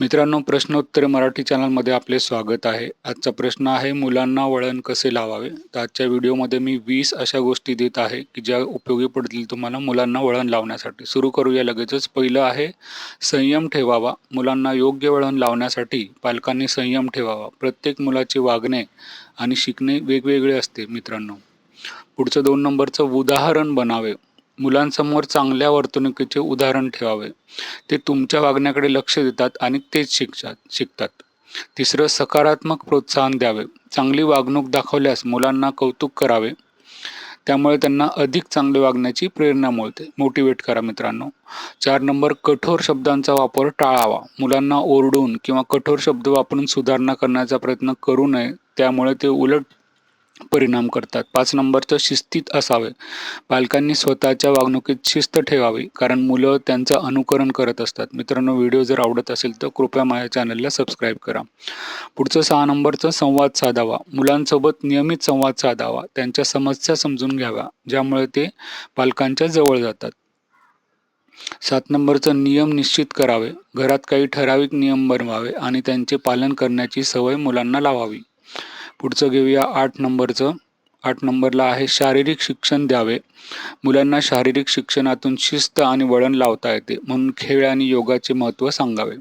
मित्रांनो प्रश्नोत्तर मराठी चॅनलमध्ये आपले स्वागत आहे. आजचा प्रश्न आहे मुलांना वळण कसे लावावे? तर आजच्या व्हिडिओमध्ये मी वीस अशा गोष्टी देत आहे की ज्या उपयोगी पडतील तुम्हाला मुलांना वळण लावण्यासाठी. सुरू करूया लगेचच. पहिलं आहे संयम ठेवावा. मुलांना योग्य वळण लावण्यासाठी पालकांनी संयम ठेवावा. प्रत्येक मुलाचे वागणे आणि शिकणे वेगवेगळे असते मित्रांनो. पुढचं दोन नंबरचं उदाहरण बनावे. मुलांसमोर चांगल्या वर्तणुकीचे उदाहरण ठेवावे. ते तुमच्या वागण्याकडे लक्ष देतात आणि तेच शिकतात शिकतात. तिसरं सकारात्मक प्रोत्साहन द्यावे. चांगली वागणूक दाखवल्यास मुलांना कौतुक करावे. त्यामुळे त्यांना अधिक चांगले वागण्याची प्रेरणा मिळते. मोटिवेट करा मित्रांनो. चार नंबर कठोर शब्दांचा वापर टाळावा. मुलांना ओरडून किंवा कठोर शब्द वापरून सुधारणा करण्याचा प्रयत्न करू नये. त्यामुळे ते उलट परिणाम करतात. पाच नंबरचं शिस्तीत असावे. पालकांनी स्वतःच्या वागणुकीत शिस्त ठेवावी कारण मुलं त्यांचं अनुकरण करत असतात. मित्रांनो व्हिडिओ जर आवडत असेल तर कृपया माझ्या चॅनलला सबस्क्राईब करा. पुढचं सहा नंबरचं संवाद साधावा. मुलांसोबत नियमित संवाद साधावा. त्यांच्या समस्या समजून घ्याव्या ज्यामुळे ते पालकांच्या जवळ जातात. सात नंबरचं नियम निश्चित करावे. घरात काही ठराविक नियम बनवावे आणि त्यांचे पालन करण्याची सवय मुलांना लावावी. पुढचं घेऊया आठ नंबरचं. आठ नंबरला आहे शारीरिक शिक्षण द्यावे. मुलांना शारीरिक शिक्षणातून शिस्त आणि वळण लावता येते म्हणून खेळ आणि योगाचे महत्त्व सांगावे.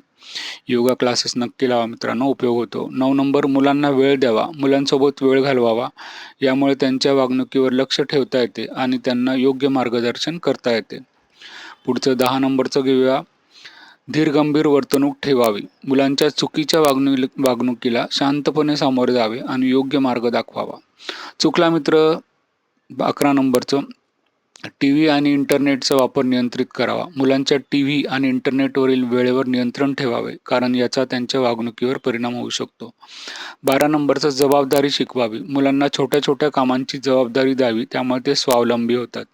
योगा क्लासेस नक्की लावा मित्रांनो उपयोग होतो. नऊ नंबर मुलांना वेळ द्यावा. मुलांसोबत वेळ घालवावा. यामुळे त्यांच्या वागणुकीवर लक्ष ठेवता येते आणि त्यांना योग्य मार्गदर्शन करता येते. पुढचं दहा नंबरचं घेऊया. धीरगंभीर वर्तणूक ठेवावी. मुलांच्या चुकीच्या वागणु वागणुकीला शांतपणे सामोरे जावे आणि योग्य मार्ग दाखवावा. चुकला मित्र अकरा नंबरचं टी व्ही आणि इंटरनेटचा वापर नियंत्रित करावा. मुलांच्या टी व्ही आणि इंटरनेटवरील वेळेवर नियंत्रण ठेवावे कारण याचा त्यांच्या वागणुकीवर परिणाम होऊ शकतो. बारा नंबरचं जबाबदारी शिकवावी. मुलांना छोट्या छोट्या कामांची जबाबदारी द्यावी त्यामुळे ते स्वावलंबी होतात.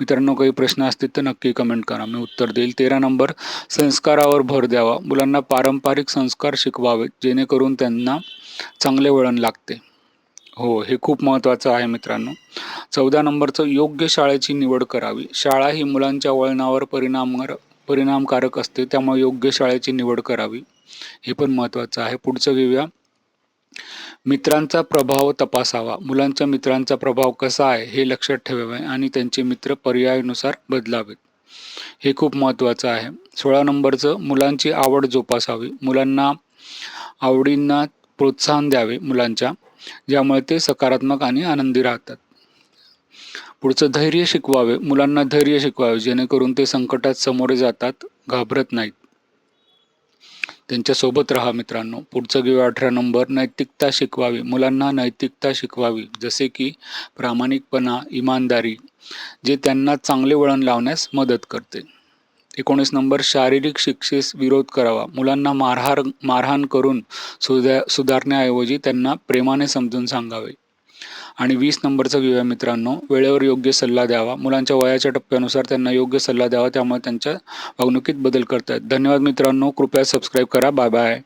मित्रांनो काही प्रश्न असतील तर नक्की कमेंट करा. मी उत्तर देईल. तेरा नंबर संस्कारावर भर द्यावा. मुलांना पारंपरिक संस्कार शिकवावेत जेणेकरून त्यांना चांगले वळण लागते. हो हे खूप महत्त्वाचं आहे मित्रांनो. चौदा नंबरचं योग्य शाळेची निवड करावी. शाळा ही मुलांच्या वळणावर परिणाम परिणामकारक असते त्यामुळे योग्य शाळेची निवड करावी. हे पण महत्त्वाचं आहे. पुढचं घेऊया. मित्रांचा प्रभाव तपासावा. मुलांच्या मित्रांचा प्रभाव कसा आहे हे लक्षात ठेवावे आणि त्यांचे मित्र पर्यायानुसार बदलावेत. हे खूप महत्त्वाचं आहे. सोळा नंबरचं मुलांची आवड जोपासावी. मुलांना आवडींना प्रोत्साहन द्यावे मुलांच्या ज्यामुळे ते सकारात्मक आणि आनंदी राहतात. पुढचं धैर्य शिकवावे. मुलांना धैर्य शिकवावे जेणेकरून ते संकटात सामोरे जातात घाबरत नाहीत. त्यांच्यासोबत राहा मित्रांनो. पुढचं घेऊ अठरा नंबर. नैतिकता शिकवावी. मुलांना नैतिकता शिकवावी. जसे की प्रामाणिकपणा इमानदारी जे त्यांना चांगले वळण लावण्यास मदत करते. एकोणीस नंबर. शारीरिक शिक्षेस विरोध करावा. मुलांना मारहार मारहाण करून सुधा सुधारण्याऐवजी त्यांना प्रेमाने समजून सांगावे. आणि वीस नंबरचं घेऊया मित्रांनो. वेळेवर योग्य सल्ला द्यावा. मुलांच्या वयाच्या टप्प्यानुसार त्यांना योग्य सल्ला द्यावा. त्यामुळे त्यांच्या वागणुकीत बदल करतात धन्यवाद मित्रांनो. कृपया सबस्क्राईब करा. Bye bye